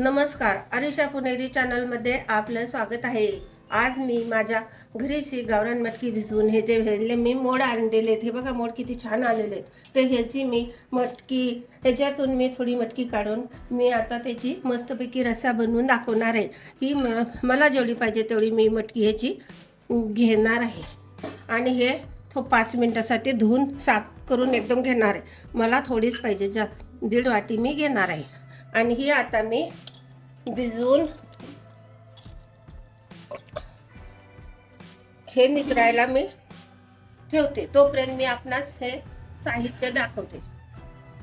नमस्कार अरिशा पुणेरी चॅनलमध्ये आपलं स्वागत आहे. आज मी माझ्या घरीशी गावरान मटकी भिजवून हे जे हेले मी मोड आणलेले आहेत हे बघा मोड किती छान आलेले आहेत तर ह्याची मी मटकी ह्याच्यातून मी थोडी मटकी काढून मी आता त्याची मस्तपैकी रस्सा बनवून दाखवणार आहे. ही म मला जेवढी पाहिजे तेवढी मी मटकी ह्याची घेणार आहे. आणि हे तो पाच मिनटासाठी धुवून साफ करून एकदम घेणार आहे. मला थोडीच पाहिजे जा दीड वाटी मी घेणार आहे. आणि ही आता मी भिजवून हे निघरायला मी ठेवते. तोपर्यंत मी आपणास हे साहित्य दाखवते.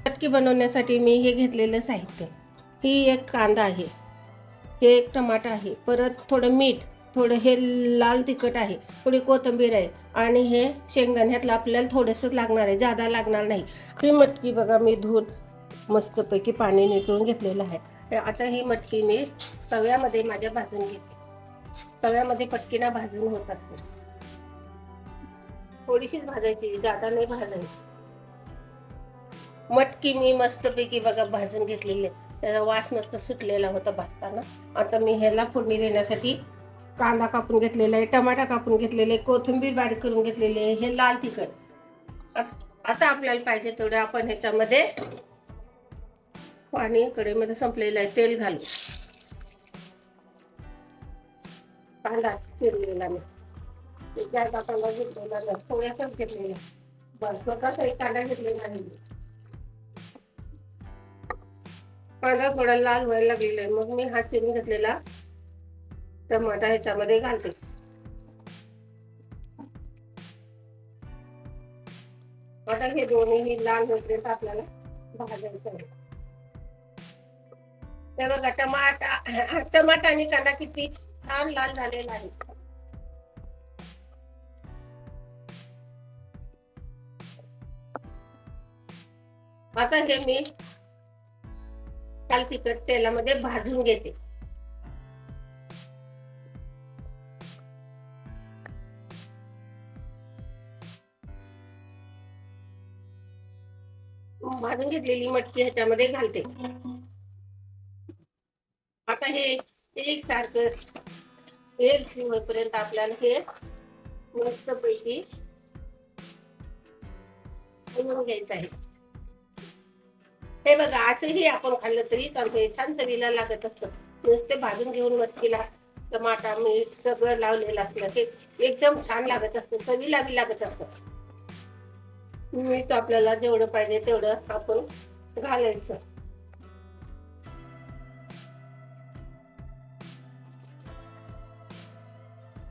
मटकी बनवण्यासाठी मी हे घेतलेलं साहित्य. ही एक कांदा आहे. हे एक टमाटा आहे. परत थोडं मीठ थोडं हे लाल तिखट आहे थोडी कोथिंबीर आहे आणि हे शेंगदाण्यातलं आपल्याला थोडंसं लागणार आहे. जादा लागणार नाही. ही मटकी बघा मी धुवून मस्तपैकी पाणी निचळून घेतलेलं आहे. तर आता ही मटकी मी तव्यामध्ये माझ्या भाजून घेते. तव्यामध्ये पटकीना भाजून होत असते. थोडीशीच भाजायची जादा नाही भाजायची. मटकी मी मस्तपैकी बघा भाजून घेतलेली आहे. त्याचा वास मस्त सुटलेला होता भाजताना. आता मी ह्याला फोडणी देण्यासाठी कांदा कापून घेतलेला आहे टमाटा कापून घेतलेले आहे कोथिंबीर बारीक करून घेतलेली आहे हे लाल तिखट. आता आपल्याला पाहिजे तेवढं आपण ह्याच्यामध्ये पाणी कडेमध्ये संपलेलं आहे तेल घालू कांदा चिरलेला मी जादा कांदा घेतलेला नाही थोड्यासाच घेतलेला बस स्वतःच एक कांदा घेतलेला नाही कांदा थोडा लाल व्हायला लागलेला आहे. मग मी हा चिरून घेतलेला टमाटा ह्याच्यामध्ये घालते. आता हे दोन्ही लाल होते आपल्याला भाजायचं आहे. ते बघा टमाटा टमाटा आणि कांदा किती छान लाल झालेला आहे. आता हे मी काल तिखट तेलामध्ये भाजून घेते. भाजून घेतलेली मटकी ह्याच्यामध्ये घालते. आता हे एक सारखं एक होईपर्यंत आपल्याला हे मस्त पैकी बनवून घ्यायचं आहे. हे बघा आजही आपण खाल्लं तरी हे छान चवीला लागत असतं. नुसते भाजून घेऊन मटकीला टमाटा मीठ सगळं लावलेलं असलं हे एकदम छान लागत असतं. चवीला बी लागत असतं. मीठ आपल्याला जेवढं पाहिजे तेवढं आपण घालायचं.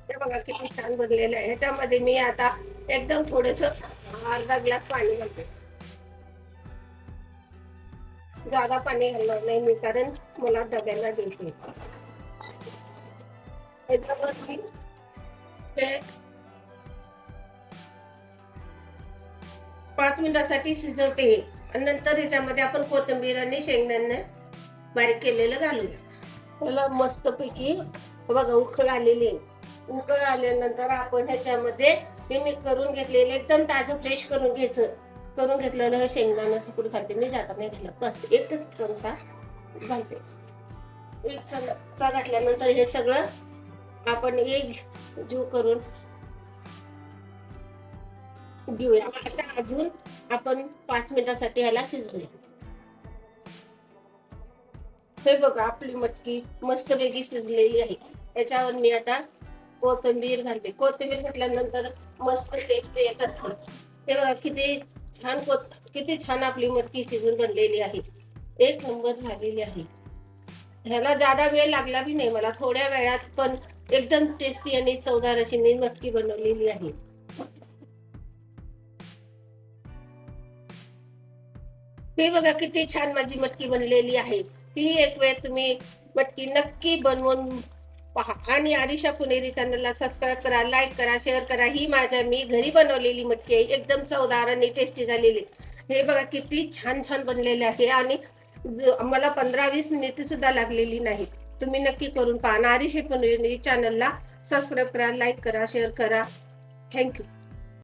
हे बघा किती छान बनलेलं आहे. ह्याच्यामध्ये मी आता एकदम थोडस अर्धा ग्लास पाणी घालते. जादा पाणी घालणार नाही मी कारण मला डब्याला देते मी ते पाच मिनिटासाठी शिजवते. आणि नंतर ह्याच्यामध्ये आपण कोथिंबीर आणि शेंगदाणे बारीक केलेलं घालूया. त्याला मस्तपैकी. बघा उखळ आलेली आहे. उकळ आल्यानंतर आपण ह्याच्यामध्ये मी करून घेतलेलं एकदम ताजं फ्रेश करून घ्यायचं. करून घेतलेलं शेंगदाणा सुकून घालते. मी जाता नाही घालत. बस एकच चमचा घालते. एक चमचा घातल्यानंतर हे सगळं आपण एक जीव करून घेऊया. आता अजून आपण पाच मिनिटासाठी ह्याला शिजवूया. हे बघा आपली मटकी मस्तपैकी शिजलेली आहे. याच्यावर मी आता कोथिंबीर घालते. कोथिंबीर घातल्यानंतर मस्त टेस्ट येत असते. ते बघा किती छान कोथ किती छान आपली मटकी शिजून बनलेली आहे. एक नंबर झालेली आहे. ह्याला जादा वेळ लागला बी नाही मला थोड्या वेळात पण एकदम टेस्टी आणि चवदार अशी मी मटकी बनवलेली आहे. हे बघा किती छान माझी मटकी बनलेली आहे. ही एक वेळ तुम्ही मटकी नक्की बनवून पहा. आणि आरिशा पुणेरी चॅनलला सबस्क्राईब करा लाईक करा शेअर करा. ही माझ्या मी घरी बनवलेली मटकी आहे. एकदम चवदार आणि टेस्टी झालेली हे बघा किती छान छान बनलेले आहे. आणि मला पंधरा वीस मिनिट सुद्धा लागलेली नाही तुम्ही नक्की करून पहा. आणि आरिशा पुणेरी चॅनलला सबस्क्राईब करा लाईक करा शेअर करा. थँक्यू